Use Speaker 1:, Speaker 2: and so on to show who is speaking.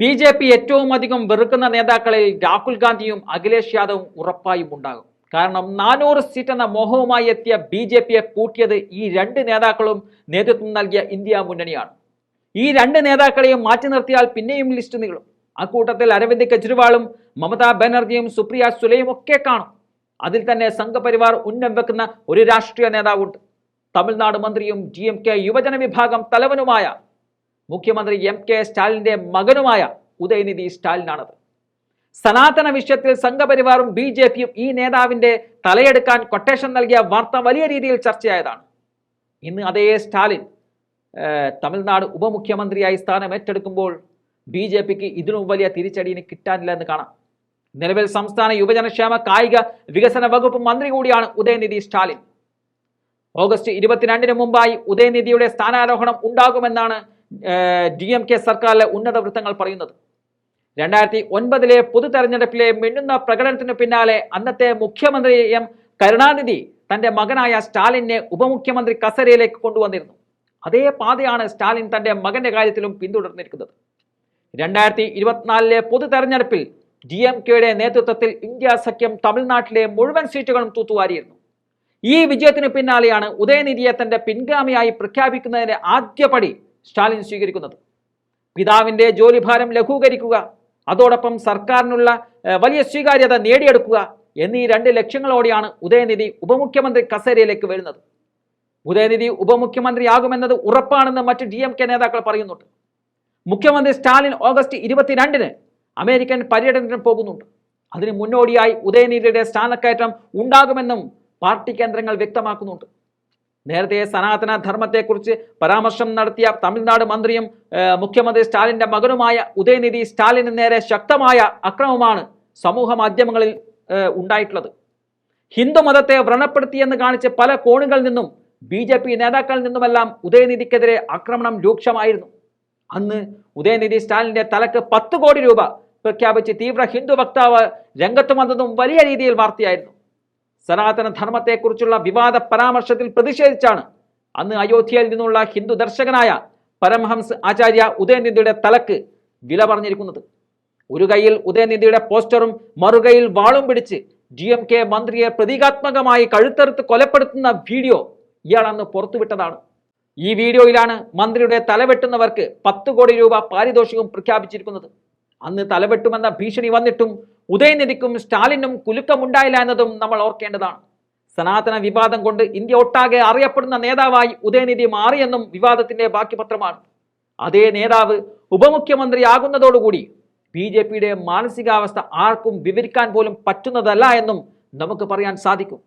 Speaker 1: B J P ഏറ്റവും അധികം വെറുക്കുന്ന നേതാക്കളിൽ രാഹുൽ ഗാന്ധിയും അഖിലേഷ് യാദവും ഉറപ്പായും ഉണ്ടാകും. കാരണം നാനൂറ് സീറ്റ് എന്ന മോഹവുമായി എത്തിയ ബി ജെ പിയെ പൂട്ടിയത് ഈ രണ്ട് നേതാക്കളും നേതൃത്വം നൽകിയ ഇന്ത്യ മുന്നണിയാണ്. ഈ രണ്ട് നേതാക്കളെയും മാറ്റി നിർത്തിയാൽ പിന്നെയും ലിസ്റ്റ് നീളും. അക്കൂട്ടത്തിൽ അരവിന്ദ് കെജ്രിവാളും മമതാ ബാനർജിയും സുപ്രിയ സുലയും ഒക്കെ കാണും. അതിൽ തന്നെ സംഘപരിവാർ ഉന്നം വെക്കുന്ന ഒരു രാഷ്ട്രീയ നേതാവുണ്ട്. തമിഴ്നാട് മന്ത്രിയും ജി എം കെ യുവജന വിഭാഗം തലവനുമായ മുഖ്യമന്ത്രി എം കെ സ്റ്റാലിന്റെ മകനുമായ ഉദയനിധി സ്റ്റാലിനാണത്. സനാതന വിഷയത്തിൽ സംഘപരിവാറും ബി ജെ പിയും ഈ നേതാവിന്റെ തലയെടുക്കാൻ കൊട്ടേഷൻ നൽകിയ വാർത്ത വലിയ രീതിയിൽ ചർച്ചയായതാണ്. ഇന്ന് അതേ സ്റ്റാലിൻ തമിഴ്നാട് ഉപമുഖ്യമന്ത്രിയായി സ്ഥാനം ഏറ്റെടുക്കുമ്പോൾ ബി ജെ പിക്ക് ഇതിനും വലിയ തിരിച്ചടിയിന് കിട്ടാനില്ല എന്ന് കാണാം. നിലവിൽ സംസ്ഥാന യുവജനക്ഷേമ കായിക വികസന വകുപ്പ് മന്ത്രി കൂടിയാണ് ഉദയനിധി സ്റ്റാലിൻ. ഓഗസ്റ്റ് ഇരുപത്തിരണ്ടിന് മുമ്പായി ഉദയനിധിയുടെ സ്ഥാനാരോഹണം ഉണ്ടാകുമെന്നാണ് ഡി എം കെ സർക്കാരിലെ ഉന്നത വൃത്തങ്ങൾ പറയുന്നത്. രണ്ടായിരത്തി ഒൻപതിലെ പൊതു തെരഞ്ഞെടുപ്പിലെ മിന്നുന്ന പ്രകടനത്തിന് പിന്നാലെ അന്നത്തെ മുഖ്യമന്ത്രി എം കരുണാനിധി തന്റെ മകനായ സ്റ്റാലിനെ ഉപമുഖ്യമന്ത്രി കസരയിലേക്ക് കൊണ്ടുവന്നിരുന്നു. അതേ പാതയാണ് സ്റ്റാലിൻ തന്റെ മകന്റെ കാര്യത്തിലും പിന്തുടർന്നിരിക്കുന്നത്. രണ്ടായിരത്തി ഇരുപത്തിനാലിലെ പൊതു തെരഞ്ഞെടുപ്പിൽ ഡി എം കെയുടെ നേതൃത്വത്തിൽ ഇന്ത്യ സഖ്യം തമിഴ്നാട്ടിലെ മുഴുവൻ സീറ്റുകളും തൂത്തുവാരിയിരുന്നു. ഈ വിജയത്തിന് പിന്നാലെയാണ് ഉദയനിധിയെ തന്റെ പിൻഗാമിയായി പ്രഖ്യാപിക്കുന്നതിന്റെ ആദ്യപടി സ്റ്റാലിൻ സ്വീകരിക്കുന്നത്. പിതാവിന്റെ ജോലിഭാരം ലഘൂകരിക്കുക അതോടൊപ്പം സർക്കാരിനുള്ള വലിയ സ്വീകാര്യത നേടിയെടുക്കുക എന്നീ രണ്ട് ലക്ഷ്യങ്ങളോടെയാണ് ഉദയനിധി ഉപമുഖ്യമന്ത്രി കസേരയിലേക്ക് വരുന്നത്. ഉദയനിധി ഉപമുഖ്യമന്ത്രിയാകുമെന്നത് ഉറപ്പാണെന്ന് മറ്റ് ഡി നേതാക്കൾ പറയുന്നുണ്ട്. മുഖ്യമന്ത്രി സ്റ്റാലിൻ ഓഗസ്റ്റ് ഇരുപത്തിരണ്ടിന് അമേരിക്കൻ പര്യടനത്തിന് പോകുന്നുണ്ട്. അതിന് മുന്നോടിയായി ഉദയനിധിയുടെ സ്ഥാനക്കയറ്റം ഉണ്ടാകുമെന്നും പാർട്ടി കേന്ദ്രങ്ങൾ വ്യക്തമാക്കുന്നുണ്ട്. നേരത്തെ സനാതന ധർമ്മത്തെക്കുറിച്ച് പരാമർശം നടത്തിയ തമിഴ്നാട് മന്ത്രിയും മുഖ്യമന്ത്രി സ്റ്റാലിന്റെ മകനുമായ ഉദയനിധി സ്റ്റാലിന് നേരെ ശക്തമായ അക്രമമാണ് സമൂഹ മാധ്യമങ്ങളിൽ ഉണ്ടായിട്ടുള്ളത്. ഹിന്ദു മതത്തെ വ്രണപ്പെടുത്തിയെന്ന് കാണിച്ച് പല കോണുകളിൽ നിന്നും ബി ജെ പി നേതാക്കളിൽ നിന്നുമെല്ലാം ഉദയനിധിക്കെതിരെ ആക്രമണം രൂക്ഷമായിരുന്നു. അന്ന് ഉദയനിധി സ്റ്റാലിന്റെ തലക്ക് പത്ത് കോടി രൂപ പ്രഖ്യാപിച്ച് തീവ്ര ഹിന്ദു വക്താവ് രംഗത്ത് വന്നതും വലിയ രീതിയിൽ വാർത്തയായിരുന്നു. സനാതന ധർമ്മത്തെക്കുറിച്ചുള്ള വിവാദ പരാമർശത്തിൽ പ്രതിഷേധിച്ചാണ് അന്ന് അയോധ്യയിൽ നിന്നുള്ള ഹിന്ദു ദർശകനായ പരമഹംസ് ആചാര്യ ഉദയനിധിയുടെ തലക്ക് വില പറഞ്ഞിരിക്കുന്നത്. ഒരു കൈയിൽ ഉദയനിധിയുടെ പോസ്റ്ററും മറുകൈയിൽ വാളും പിടിച്ച് ജി എം കെ മന്ത്രിയെ പ്രതീകാത്മകമായി കഴുത്തെറുത്ത് കൊലപ്പെടുത്തുന്ന വീഡിയോ ഇയാൾ അന്ന് പുറത്തുവിട്ടതാണ്. ഈ വീഡിയോയിലാണ് മന്ത്രിയുടെ തലവെട്ടുന്നവർക്ക് പത്ത് കോടി രൂപ പാരിതോഷികം പ്രഖ്യാപിച്ചിരിക്കുന്നത്. അന്ന് തലവെട്ടുമെന്ന ഭീഷണി വന്നിട്ടും ഉദയനിധിക്കും സ്റ്റാലിനും കുലുക്കമുണ്ടായില്ല എന്നതും നമ്മൾ ഓർക്കേണ്ടതാണ്. സനാതന വിവാദം കൊണ്ട് ഇന്ത്യ ഒട്ടാകെ അറിയപ്പെടുന്ന നേതാവായി ഉദയനിധി മാറിയെന്നും വിവാദത്തിന്റെ ബാക്കി പത്രമാണ് അതേ നേതാവ് ഉപമുഖ്യമന്ത്രിയാകുന്നതോടുകൂടി ബി ജെ പിയുടെ മാനസികാവസ്ഥ ആർക്കും വിവരിക്കാൻ പോലും പറ്റുന്നതല്ല എന്നും നമുക്ക് പറയാൻ സാധിക്കും.